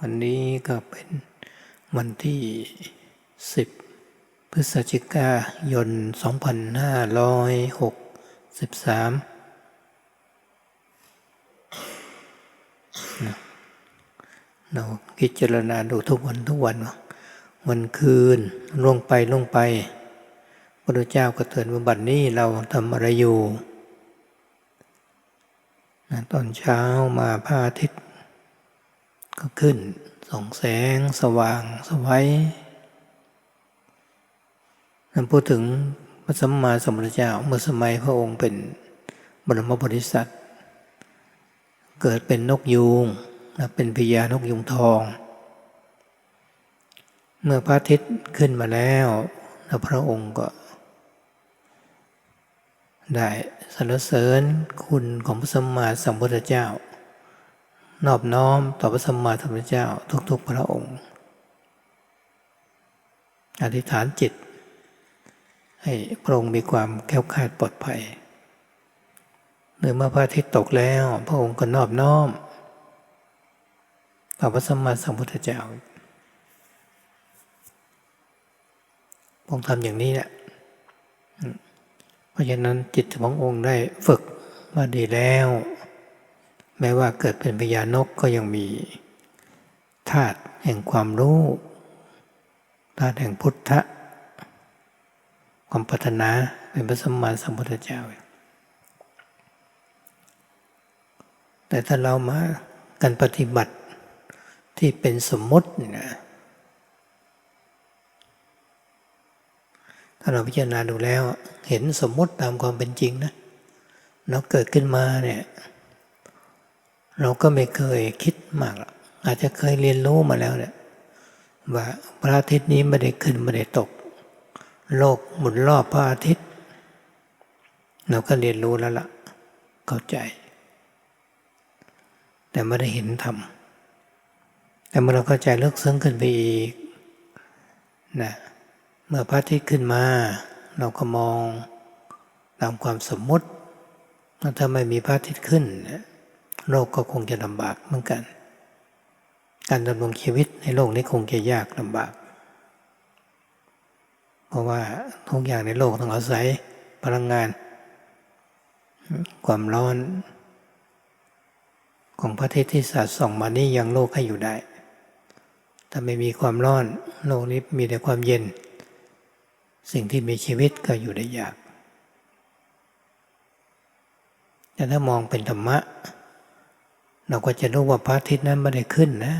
วันนี้ก็เป็นวันที่ 10 พฤศจิกายน 2563นะเราพิจารณาดูทุกวันทุกวันว่าวันคืนล่วงไปล่วงไป พระเจ้าก็เตือนว่าบัดนี้เราทำอะไรอยู่นะตอนเช้ามาพระอาทิตย์ ก็ขึ้นส่องแสงสว่างสวัยนั่นพูดถึงพระสัมมาสัมพุทธเจ้าเมื่อสมัยพระองค์เป็นบรมโพธิสัตว์เกิดเป็นนกยูงนะเป็นพญานกยุงทอง เมื่อพระอาทิตย์ขึ้นมาแล้วแล้วพระองค์ก็ ได้สรรเสริญคุณของพระสัมมาสัมพุทธเจ้า นอบน้อมต่อพระสัมมาสัมพุทธเจ้าทุก ๆ พระองค์ อธิษฐานจิต ให้พระองค์มีความแข็งคาดปลอดภัยหรือเมื่อพระอาทิตย์ตกแล้ว พระองค์ก็นอบน้อมต่อพระสัมมาสัมพุทธเจ้าพระองค์ทำอย่างนี้แหละ เพราะฉะนั้นจิตขององค์ได้ฝึกมาดีแล้ว แม้ว่าเกิดเป็นพญานกก็ยังมีธาตุแห่งความรู้ธาตุแห่งพุทธะความพัฒนาเป็นพระสัมมาสัมพุทธเจ้า แต่ถ้าเรามาการปฏิบัติที่เป็นสมมตินี่นะ ถ้าเราพิจารณาดูแล้ว เห็นสมมติตามความเป็นจริงนะเราเกิดขึ้นมาเนี่ยเราก็ไม่เคยคิดมากหรอกอาจจะเคยเรียนรู้มาแล้วเนี่ยว่าพระอาทิตย์นี้ไม่ได้ขึ้นไม่ได้ตก โลกหมุนรอบพระอาทิตย์ เราก็เรียนรู้แล้วล่ะ เข้าใจ แต่ไม่ได้เห็นธรรมแต่เมื่อเราเข้าใจลึกซึ้งขึ้นไปอีกนะ เมื่อพระอาทิตย์ขึ้นมา เราก็มองตามความสมมุติถ้าไม่มีพระอาทิตย์ขึ้น โลกก็คงจะลำบากเหมือนกัน การดำรงชีวิตในโลกนี้คงจะยากลำบาก เพราะว่าทุกอย่างในโลกต้องอาศัยพลังงาน ความร้อน ของพระอาทิตย์ที่สาดส่องมานี่ยังโลกให้อยู่ได้ ถ้าไม่มีความร้อน โลกนี้มีแต่ความเย็น สิ่งที่มีชีวิตก็อยู่ได้ยาก แต่ถ้ามองเป็นธรรมะ เราก็จะรู้ว่าพระอาทิตย์นั้นไม่ได้ขึ้นนะ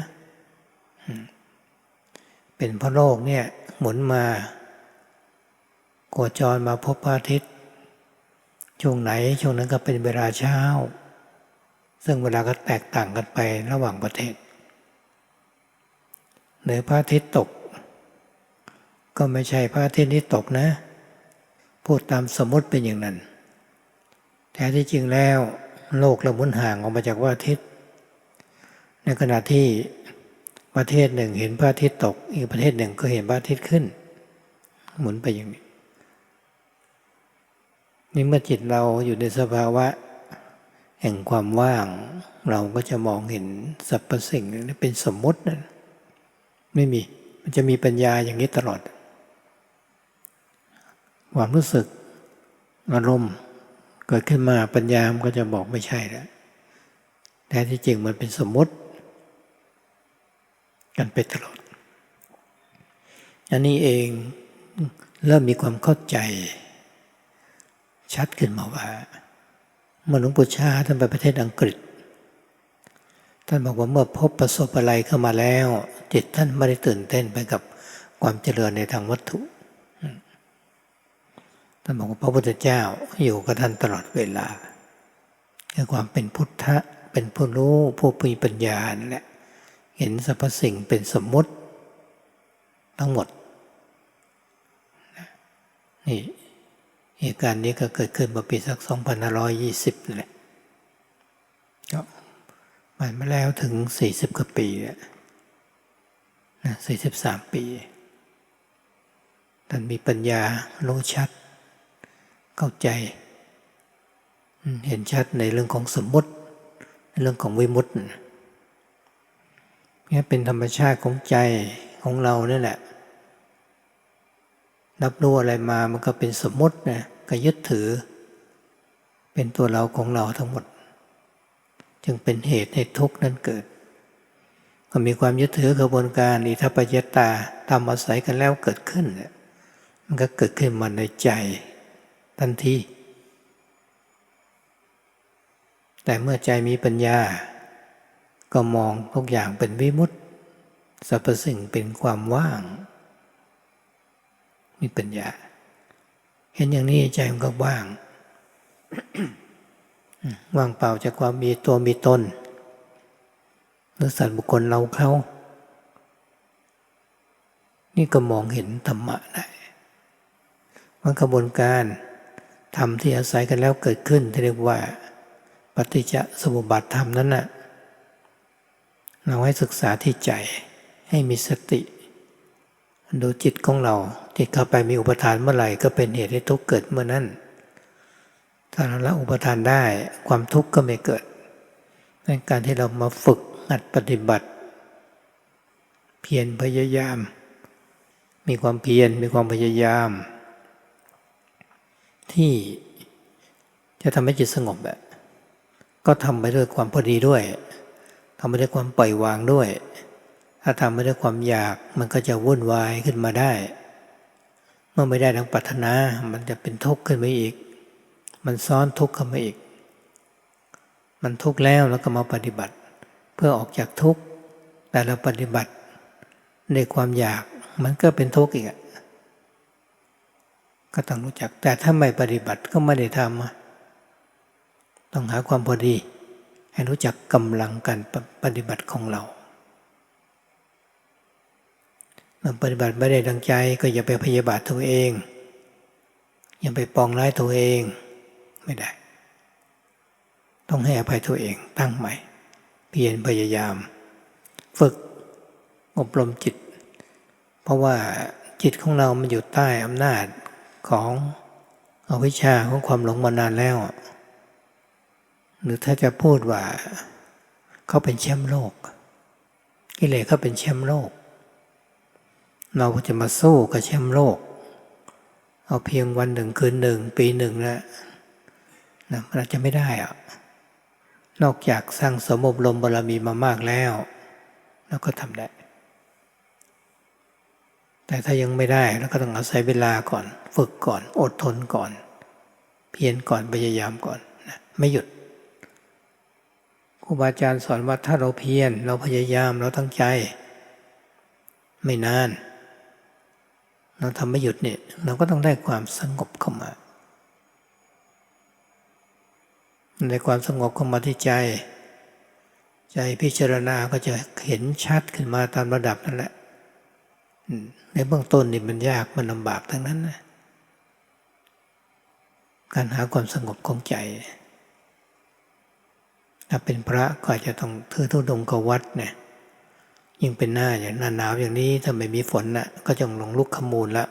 เป็นพระโลกเนี่ยหมุนมาโคจรมาพบพระอาทิตย์ ช่วงไหนช่วงนั้นก็เป็นเวลาเช้า ซึ่งเวลาก็แตกต่างกันไประหว่างประเทศหรือพระอาทิตย์ตก ก็ไม่ใช่พระอาทิตย์ที่ตกนะ พูดตามสมมติเป็นอย่างนั้นแต่ที่จริงแล้วโลกเราหมุนห่างออกมาจากพระอาทิตย์ ในขณะที่ประเทศหนึ่งเห็นพระอาทิตย์ตก อีกประเทศหนึ่งก็เห็นพระอาทิตย์ขึ้น หมุนไปอย่างนี้นี่เมื่อจิตเราอยู่ในสภาวะ แห่งความว่าง เราก็จะมองเห็นสรรพสิ่งนี้เป็นสมมตินะไม่มีมันจะมีปัญญาอย่างนี้ตลอด ความรู้สึกอารมณ์เกิดขึ้นมาปัญญามันก็จะบอกไม่ใช่แล้วแต่ที่จริงมันเป็นสมมติ กันไปตลอด อันนี้เองเริ่มมีความเข้าใจ ชัดขึ้นมาว่าเมื่อหลวงปู่ชาท่านไปประเทศอังกฤษ ท่านบอกว่าเมื่อพบประสบอะไรเข้ามาแล้ว จิตท่านไม่ได้ตื่นเต้นไปกับความเจริญในทางวัตถุ ท่านบอกว่าพระพุทธเจ้าอยู่กับท่านตลอดเวลาคือความเป็นพุทธะเป็นผู้รู้ผู้มีปัญญานั่นแหละ เห็นสรรพสิ่งเป็นสมมุติ ทั้งหมดนี่เหตุการณ์นี้ก็เกิดขึ้นเมื่อปีสัก 2520นี่แหละก็ผ่านมาแล้วถึง 40กว่าปีแล้วนะ43 ปี ท่านมีปัญญารู้ชัด เข้าใจ เห็นชัดในเรื่องของสมมติ เรื่องของวิมุตตินี่เป็นธรรมชาติของใจของเราเนี่ยแหละ รับรู้อะไรมามันก็เป็นสมมตินะก็ยึดถือ เป็นตัวเราของเราทั้งหมด จึงเป็นเหตุให้ทุกข์นั้นเกิดก็มีความยึดถือกระบวนการอิทัปปัจจตาตามอาศัยกันแล้วเกิดขึ้น มันก็เกิดขึ้นมาในใจ ทันที แต่เมื่อใจมีปัญญา ก็มองทุกอย่างเป็นวิมุตติสรรพสิ่งเป็นความว่าง มีปัญญา เห็นอย่างนี้ใจมันก็ว่าง ว่างเปล่าจากความมีตัวมีตนหรือสัตว์บุคคลเราเขานี่ก็มองเห็นธรรมะได้ว่ากระบวนการ ธรรมที่อาศัยกันแล้วเกิดขึ้นที่เรียกว่า ปฏิจจสมุปบาทธรรมนั้นนะ่ะเราให้ศึกษาที่ใจให้มีสติ ดูจิตของเราจิตเข้าไปมีอุปทานเมื่อไหร่ก็เป็นเหตุให้ทุกข์เกิดเมื่อนั้นถ้าเราละอุปทานได้ความทุกข์ก็ไม่เกิดในการที่เรามาฝึกหัดปฏิบัติ เพียรพยายาม มีความเพียรมีความพยายาม ที่จะทำให้จิตสงบแบบก็ทำไปด้วยความพอดีด้วยทำไปด้วยความปล่อยวางด้วย ถ้าทำไปด้วยความอยากมันก็จะวุ่นวายขึ้นมาได้ เมื่อไม่ได้ดังปรารถนา มันจะเป็นทุกข์ขึ้นมาอีก มันซ้อนทุกข์เข้ามาอีก มันทุกข์แล้วแล้วก็มาปฏิบัติ เพื่อออกจากทุกข์แต่เราปฏิบัติในความอยากมันก็เป็นทุกข์อีกอะ ก็ต้องรู้จัก แต่ถ้าไม่ปฏิบัติก็ไม่ได้ทำต้องหาความพอดี ให้รู้จักกำลังการปฏิบัติของเราเมื่อปฏิบัติไม่ได้ดังใจก็อย่าไปพยาบาทตัวเอง อย่าไปปองร้ายตัวเองไม่ได้ ต้องให้อภัยตัวเองตั้งใหม่ เพียรพยายาม ฝึกอบรมจิต เพราะว่าจิตของเรามันอยู่ใต้อำนาจ ของอวิชชาของความหลงมานานแล้ว หรือถ้าจะพูดว่าเขาเป็นแชมป์โลก กิเลสเขาเป็นแชมป์โลก เราจะมาสู้กับแชมป์โลก เอาเพียงวันหนึ่งคืนหนึ่งปีหนึ่งนะนะมันอาจจะไม่ได้อะนอกจากสร้างสมบรมบารมีมามากแล้ว แล้วก็ทำได้ แต่ถ้ายังไม่ได้เราก็ต้องอาศัยเวลาก่อน ฝึกก่อน อดทนก่อน เพียรก่อนพยายามก่อนนะไม่หยุดครูบาอาจารย์สอนว่าถ้าเราเพียรเราพยายามเราตั้งใจ ไม่นาน เราทำไม่หยุดเนี่ยเราก็ต้องได้ความสงบเข้ามาในความสงบเข้ามาที่ใจ ใจพิจารณาก็จะเห็นชัดขึ้นมาตามระดับนั่นแหละ ในเบื้องต้นนี่มันยากมันลำบากทั้งนั้นนะการหาความสงบของใจ ถ้าเป็นพระก็จะต้องถือทุดงกวัดเนี่ยยิ่งเป็นหน้าอย่างหน้าหนาวอย่างนี้ถ้าไม่มีฝนนะ่ะ ก็จะลงลุกขมูลละ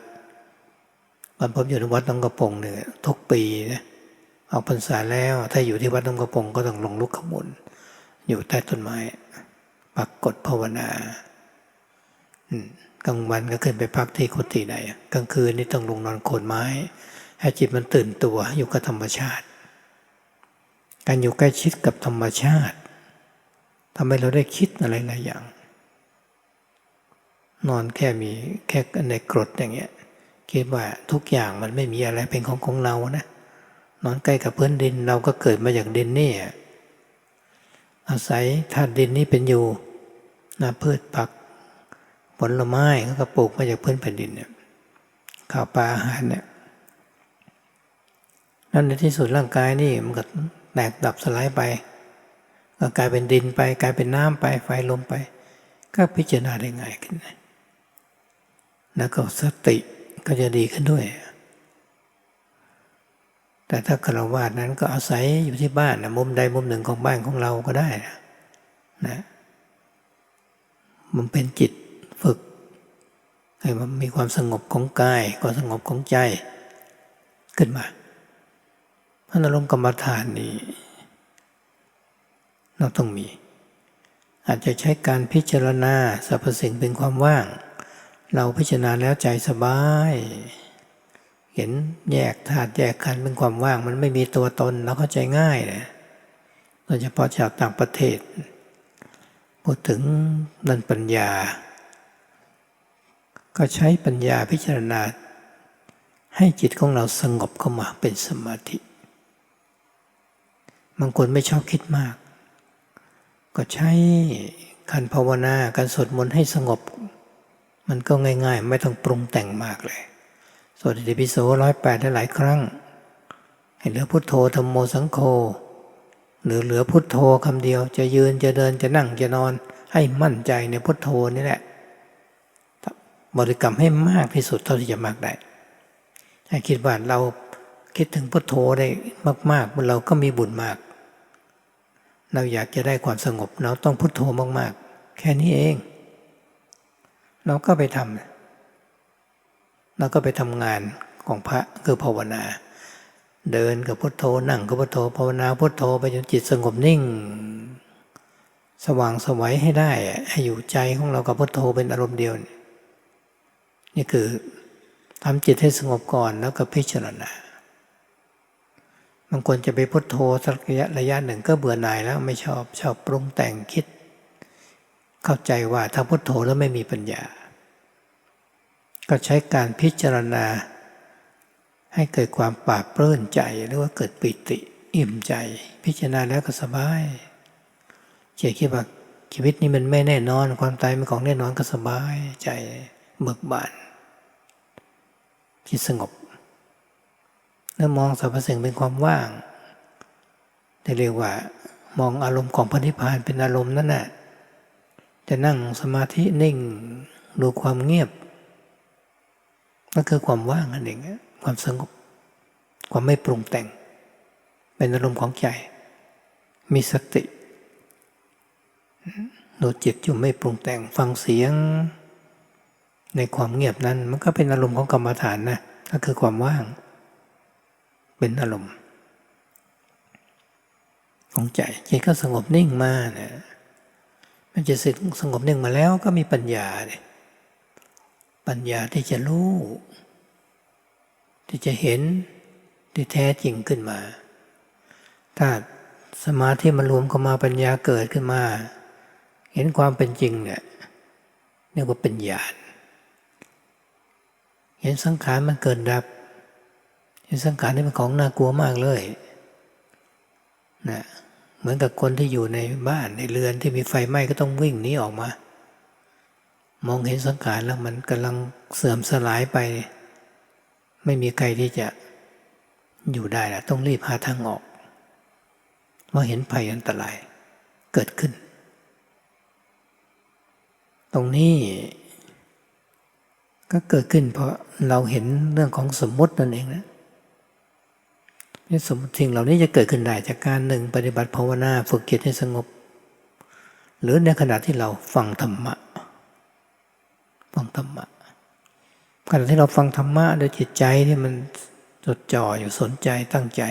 บรรพบอยู่ในวัดต้องกระปงเนี่ยทุกปีนะเอาพรรษาแล้ว ถ้าอยู่ที่วัดต้องกระปงก็ต้องลงลุกขมูลอยู่ใต้ต้นไม้ปักกดภาวนา อืม กลางวันก็ขึ้นไปพักที่กุฏิไหนกลางคืนนี่ต้องลงนอนโคนไม้ ให้จิตมันตื่นตัวอยู่กับธรรมชาติ การอยู่ใกล้ชิดกับธรรมชาติทำให้เราได้คิดอะไรหลายอย่าง นอนแค่มีแค่ในกรดอย่างเงี้ยคิดว่าทุกอย่างมันไม่มีอะไรเป็นของของเรานะนอนใกล้กับพื้นดินเราก็เกิดมาจากดินนี่อาศัยธาตุดินนี้เป็นอยู่นะพืชผัก ผลไม้ก็ปลูกมาจากพื้นแผ่นดินเนี่ยข้าวปลาอาหารเนี่ยนั่นในที่สุดร่างกายนี่มันก็แตกดับสลายไป ก็กลายเป็นดินไป กลายเป็นน้ำไป ไฟลมไป ก็พิจารณาได้ง่ายขึ้นแล้วก็สติก็จะดีขึ้นด้วย แต่ถ้าคารวะนั้นก็อาศัยอยู่ที่บ้านนะมุมใดมุมหนึ่งของบ้านของเราก็ได้นะนะมันเป็นจิต ฝึก ให้มันมีความสงบของกายความสงบของใจขึ้นมาพระอารมกรรมฐานนี้เราต้องมี อาจจะใช้การพิจารณาสรรพสิ่งเป็นความว่าง เราพิจารณาแล้วใจสบาย เห็นแยกธาตุแยกขันเป็นความว่าง มันไม่มีตัวตนเราเข้าใจง่ายเลยโดยเฉพาะชาวต่างประเทศ พูดถึงนันปัญญา ก็ใช้ปัญญาพิจารณา ให้จิตของเราสงบเข้ามาเป็นสมาธิบางคนไม่ชอบคิดมาก ก็ใช้การภาวนาการสวดมนต์ให้สงบ มันก็ง่าย ๆ ไม่ต้องปรุงแต่งมากเลยสวดอิติปิโสร้อยแปดได้หลายครั้งเห็นเหลือพุทโธธรรมโมสังโฆหรือเหลือพุทโธคำเดียวจะยืนจะเดินจะนั่งจะนอน ให้มั่นใจในพุทโธนี่แหละ บริกรรมให้มากที่สุดเท่าที่จะมากได้ให้คิดว่าเราคิดถึงพุทโธได้มากๆเราก็มีบุญมาก เราอยากจะได้ความสงบ เราต้องพุทโธมากๆ แค่นี้เอง เราก็ไปทำเราก็ไปทำงานของพระคือภาวนา เดินกับพุทโธนั่งกับพุทโธภาวนาพุทโธไปจนจิตสงบนิ่ง สว่างสวัยให้ได้ให้อยู่ใจของเรากับพุทโธเป็นอารมณ์เดียว นี่คือทำจิตให้สงบก่อนแล้วก็พิจารณาบางคนจะไปพุทโธสักระยะระยะหนึ่งก็เบื่อหน่ายแล้วไม่ชอบชอบปรุงแต่งคิด เข้าใจว่าถ้าพุทโธแล้วไม่มีปัญญา ก็ใช้การพิจารณา ให้เกิดความปราบปลื้มใจหรือว่าเกิดปิติอิ่มใจ พิจารณาแล้วก็สบายเฉยคิดว่าชีวิตนี้มันไม่แน่นอน ความตายเป็นของแน่นอนก็สบายใจเบิกบาน จิตสงบ แล้วมองสรรพสิ่งเป็นความว่างจะเรียกว่ามองอารมณ์ของพระนิพพานเป็นอารมณ์นั่นแหละจะนั่งสมาธินิ่งดูความเงียบก็คือความว่างนั่นเองความสงบ ความไม่ปรุงแต่ง เป็นอารมณ์ของใจ มีสติดูจิตอยู่ไม่ปรุงแต่งฟังเสียง ในความเงียบนั้นมันก็เป็นอารมณ์ของกรรมฐานนะก็คือความว่าง เป็นอารมณ์ ของใจใจก็สงบนิ่งมาเนี่ยมันจะสงบนิ่งมาแล้วก็มีปัญญาเนี่ยปัญญาที่จะรู้ ที่จะเห็นที่แท้จริงขึ้นมา ถ้าสมาธิมันรวมเข้ามาปัญญาเกิดขึ้นมา เห็นความเป็นจริงเนี่ยเรียกว่าเป็นญาณ เห็นสังขารมันเกิดดับ เห็นสังขารนี่เป็นของน่ากลัวมากเลยนะเหมือนกับคนที่อยู่ในบ้านในเรือนที่มีไฟไหม้ก็ต้องวิ่งหนีออกมา มองเห็นสังขารแล้วมันกำลังเสื่อมสลายไป ไม่มีใครที่จะอยู่ได้ละต้องรีบหาทางออกเมื่อเห็นภัยอันตรายเกิดขึ้น ตรงนี้ ก็เกิดขึ้นเพราะเราเห็นเรื่องของสมมตินั่นเองนะนี่สมสิ่งเหล่านี้จะเกิดขึ้นได้จากการหนึ่งปฏิบัติภาวนาฝึกจิตให้สงบ หรือในขณะที่เราฟังธรรมะ ฟังธรรมะขณะที่เราฟังธรรมะโดยจิตใจที่มันจดจ่ออยู่สนใจตั้งใจ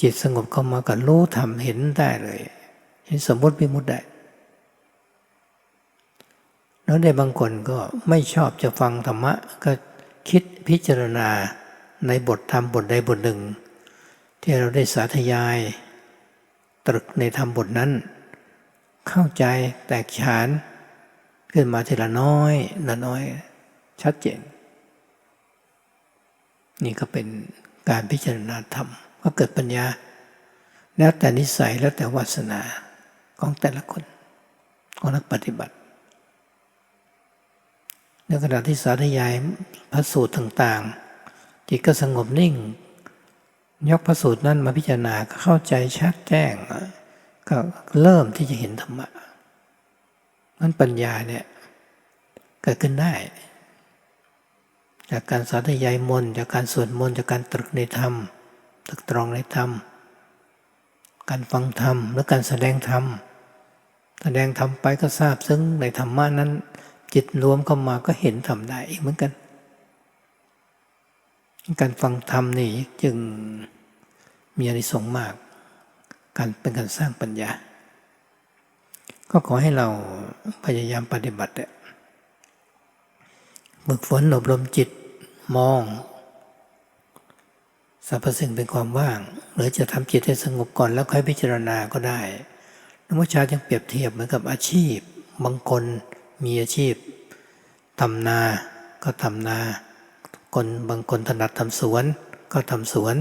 จิตสงบเข้ามากับรู้ทำเห็นได้เลยเห็นสมมติมิมุติได้ แล้วในบางคนก็ไม่ชอบจะฟังธรรมะ ก็คิดพิจารณาในบทธรรมบทใดบทหนึ่ง ที่เราได้สาธยาย ตรึกในธรรมบทนั้น เข้าใจแตกฉาน ขึ้นมาทีละน้อยละน้อย ชัดเจน นี่ก็เป็นการพิจารณาธรรมก็เกิดปัญญา แล้วแต่นิสัยแล้วแต่วาสนาของแต่ละคนของนักปฏิบัติ ในขณะที่สาธยายพระสูตรต่างๆ จิตก็สงบนิ่ง ยกพระสูตรนั้นมาพิจารณาก็เข้าใจชัดแจ้ง ก็เริ่มที่จะเห็นธรรมะนั้นปัญญาเนี่ยเกิดขึ้นได้ จากการสาธยายมนจากการสวดมนจากการตรึกในธรรมตรึกตรองในธรรม การฟังธรรมหรือการแสดงธรรมแสดงธรรมไปก็ทราบซึ่งในธรรมะนั้น จิตรวมเข้ามาก็เห็นธรรมได้อีกเหมือนกัน การฟังธรรมนี่จึงมีอานิสงส์มาก การเป็นการสร้างปัญญา ก็ขอให้เราพยายามปฏิบัติฝึกฝนอบรมจิตมองสรรพสิ่งเป็นความว่าง หรือจะทำจิตให้สงบก่อนแล้วค่อยพิจารณาก็ได้นักวิชาจึงเปรียบเทียบเหมือนกับอาชีพ บางคน มีอาชีพทำนาก็ทำนาคนบางคนถนัดทำสวนก็ทำสวน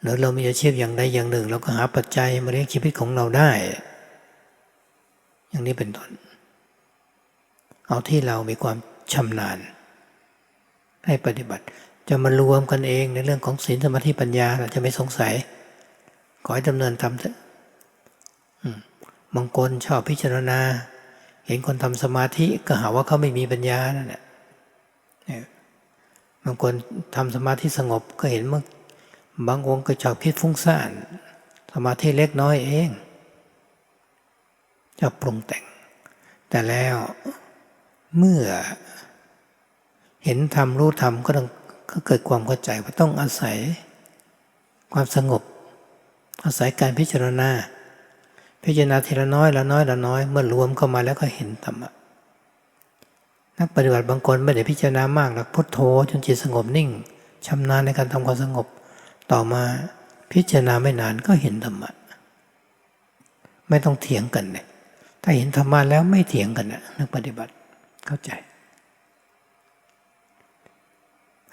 หรือเรามีอาชีพอย่างใดอย่างหนึ่ง เราก็หาปัจจัยมาเลี้ยงชีวิตของเราได้ อย่างนี้เป็นต้นเอาที่เรามีความชำนาญ ให้ปฏิบัติ จะมารวมกันเองในเรื่องของศีลสมาธิปัญญาเราจะไม่สงสัย ขอให้ดำเนินทำเถอะอืมบางคนชอบพิจารณา เห็นคนทำสมาธิก็หาว่าเขาไม่มีปัญญานั่นแหละเนี่ยบางคนทำสมาธิสงบก็เห็นเมื่อบางองค์ก็ชอบคิดฟุ้งซ่าน สมาธิเล็กน้อยเองจะปรุงแต่ง แต่แล้วเมื่อ เห็นธรรมรู้ธรรมก็ต้องก็เกิดความเข้าใจว่าต้องอาศัยความสงบ อาศัยการพิจารณา พิจารณาทีละน้อยละน้อยละน้อย เมื่อรวมเข้ามาแล้วก็เห็นธรรมะนักปฏิบัติบางคนไม่ได้พิจารณามากหรอกพุทโธจนจิตสงบนิ่งชำนาญในการทำความสงบ ต่อมาพิจารณาไม่นานก็เห็นธรรมะไม่ต้องเถียงกันเนี่ยถ้าเห็นธรรมะแล้วไม่เถียงกันนะนักปฏิบัติเข้าใจ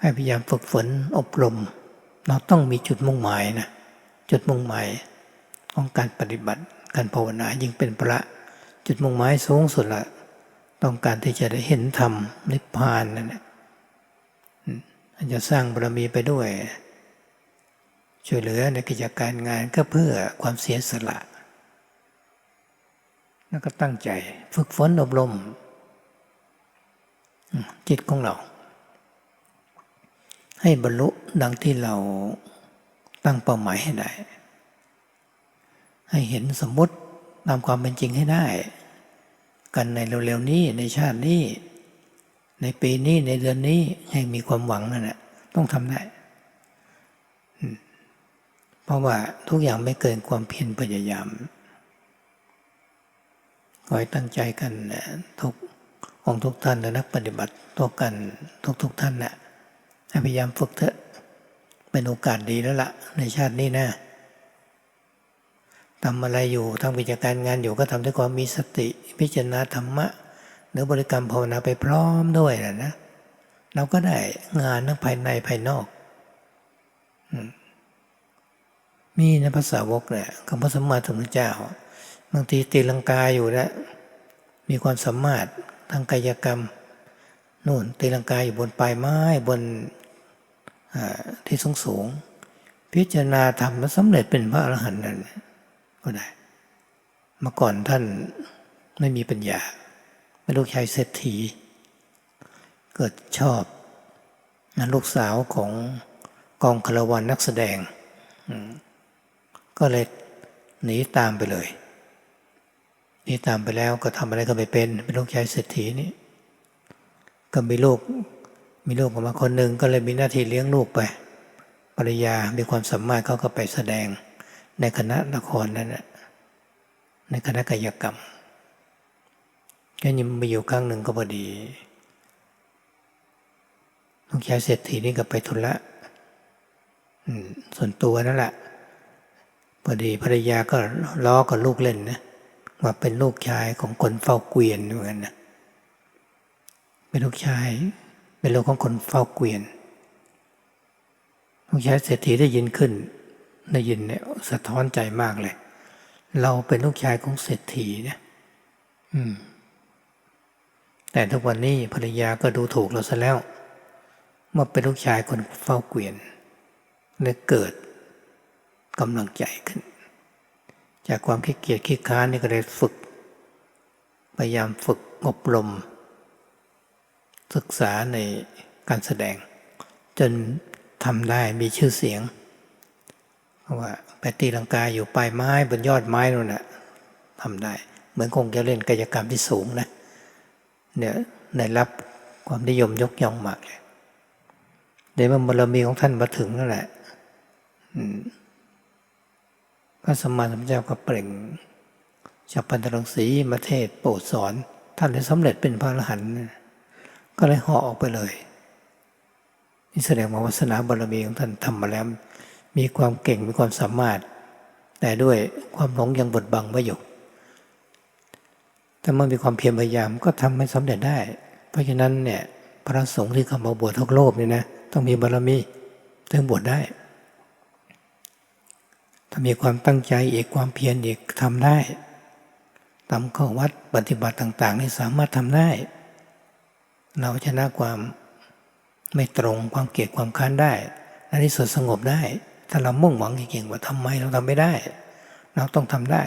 ให้พยายามฝึกฝนอบรม เราต้องมีจุดมุ่งหมายนะจุดมุ่งหมายของการปฏิบัติ การภาวนายิ่งเป็นพระ จุดมุ่งหมายสูงสุดละต้องการที่จะได้เห็นธรรมนิพพานนั่นแหละอาจจะสร้างบารมีไปด้วย ช่วยเหลือในกิจการงานก็เพื่อความเสียสละ แล้วก็ตั้งใจฝึกฝนอบรม จิตของเรา ให้บรรลุดังที่เราตั้งเป้าหมายให้ได้ ให้เห็นสมมติตามความเป็นจริงให้ได้ กันในเร็วๆนี้ในชาตินี้ ในปีนี้ในเดือนนี้ให้มีความหวังนั่นแหละต้องทำได้ เพราะว่าทุกอย่างไม่เกินความเพียรพยายามขอให้ตั้งใจกันนะทุกองทุกท่านและนักปฏิบัติตัวกันทุกทุกท่านนะให้พยายามฝึกเถอะ เป็นโอกาสดีแล้วละ่ะในชาตินี้นะ ทำอะไรอยู่ทำกิจการงานอยู่ก็ทำด้วยความมีสติ พิจารณาธรรมะ หรือบริกรรมภาวนาไปพร้อมด้วยนะนะเราก็ได้งานทั้งภายในภายนอก มีนะภาษาวกเนี่ยคำพระสัมมาสัมพุทธเจ้า บางทีตีลังกาอยู่แล้วมีความสามารถทางกายกรรมนู่นตีลังกาอยู่บนปลายไม้บนที่สูงสูง พิจารณาทำแล้วสำเร็จเป็นพระอรหันต์นั่น ก็ได้ เมื่อก่อนท่านไม่มีปัญญา เป็นลูกชายเศรษฐี เกิดชอบนลูกสาวของกองคารวันนักแสดง ก็เลยหนีตามไปเลยหนีตามไปแล้วก็ทำอะไรก็ไม่เป็น เป็นลูกชายเศรษฐีนี่ก็มีลูกมีลูกออกมาคนหนึ่งก็เลยมีหน้าที่เลี้ยงลูกไป ภรรยามีความสามารถเขาก็ไปแสดง ในคณะละครนั่นแหละในคณะกายกรรมก็ยังมีอยู่ครั้งหนึ่งก็พอดีลูกชายเศรษฐีนี่ก็ไปทุระส่วนตัวนั่นแหละพอดีภรรยาก็ล้อกับลูกเล่นนะว่าเป็นลูกชายของคนเฝ้าเกวียนเหมือนกันนะเป็นลูกชาย เป็นลูกของคนเฝ้าเกวียนลูกชายเศรษฐีได้ยินขึ้น ได้ยินเนี่ยสะท้อนใจมากเลย เราเป็นลูกชายของเศรษฐีเนี่ยอืมแต่ทุกวันนี้ภรรยาก็ดูถูกเราซะแล้วเมื่อเป็นลูกชายคนเฝ้าเกวียนเลยเกิดกำลังใจขึ้น จากความขี้เกียจขี้ค้านนี่ก็เลยฝึก พยายามฝึกอบรม ศึกษาในการแสดง จนทำได้มีชื่อเสียง ว่าไปตีลังกาอยู่ปลายไม้บนยอดไม้นั่นแหละทำได้ เหมือนคงจะเล่นกายกรรมที่สูงนะเนี่ยได้รับความนิยมยกย่องมากเลยเดี๋ยวมันบารมีของท่านมาถึงนั่นแหละพระสมมาสัมพุทธเจ้าก็เปล่งจับปันตรังสีมาเทศโปรดสอน ท่านเลยสำเร็จเป็นพระอรหันต์ก็เลยห่อออกไปเลยนี่แสดงว่าวาสนาบารมีของท่านทำมาแล้ว มีความเก่งมีความสามารถ แต่ด้วยความหลงยังบดบังไว้อยู่แต่เมื่อมีความเพียรพยายามก็ทำให้สำเร็จได้ เพราะฉะนั้นเนี่ยพระสงฆ์ที่เข้ามาบวชทุกโลกเนี่ยนะต้องมีบารมีถึงบวชได้ ถ้ามีความตั้งใจอีกความเพียรอีกทำได้ตามข้อวัดปฏิบัติต่าง ๆ นี่สามารถทำได้ เราชนะความไม่ตรงความเกลียดความค้านได้ในที่สุดสงบได้ ถ้าเรามุ่งหวังจริงๆว่าทำไมเราทำไม่ได้ เราต้องทำได้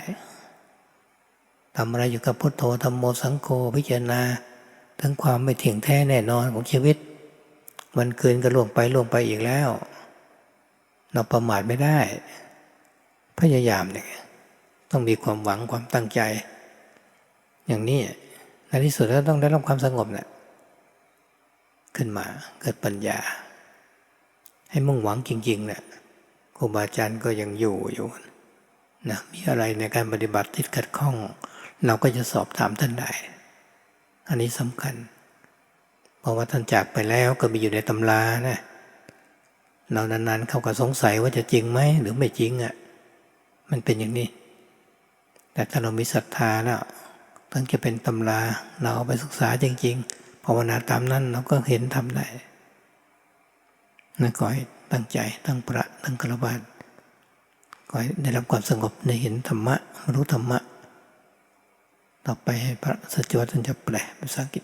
ทำอะไรอยู่กับพุทโธธรรมโมสังโฆพิจารณาถึงความไม่เที่ยงแท้แน่นอนของชีวิตวันคืนก็ล่วงไปล่วงไปอีกแล้ว เราประมาทไม่ได้ พยายามเนี่ยต้องมีความหวังความตั้งใจ อย่างนี้ในที่สุดแล้วต้องได้รับความสงบเนี่ยขึ้นมาเกิดปัญญา ให้มุ่งหวังจริงๆเนี่ย รูบาอาจารย์ก็ยังอยู่อยู่นะมีอะไรในการปฏิบัติติดขัดข้อง เราก็จะสอบถามท่านได้ อันนี้สำคัญ เพราะว่าท่านจากไปแล้วก็มีอยู่ในตำรานะเรานานๆเขาก็สงสัยว่าจะจริงไหมหรือไม่จริงอะ่ะมันเป็นอย่างนี้ แต่ถ้าเรามีศรัทธาแล้วตั้งจะเป็นตำราเราเอาไปศึกษาจริง ๆภาวนาตามนั้นเราก็เห็นทำได้ นะขอให้ตั้งใจตั้งประตั้งกระบาดขอให้ได้รับความสงบในเห็นธรรมะรู้ธรรมะ ต่อไปให้พระสจจวัตท่านจะแปลภาษาอังกฤษ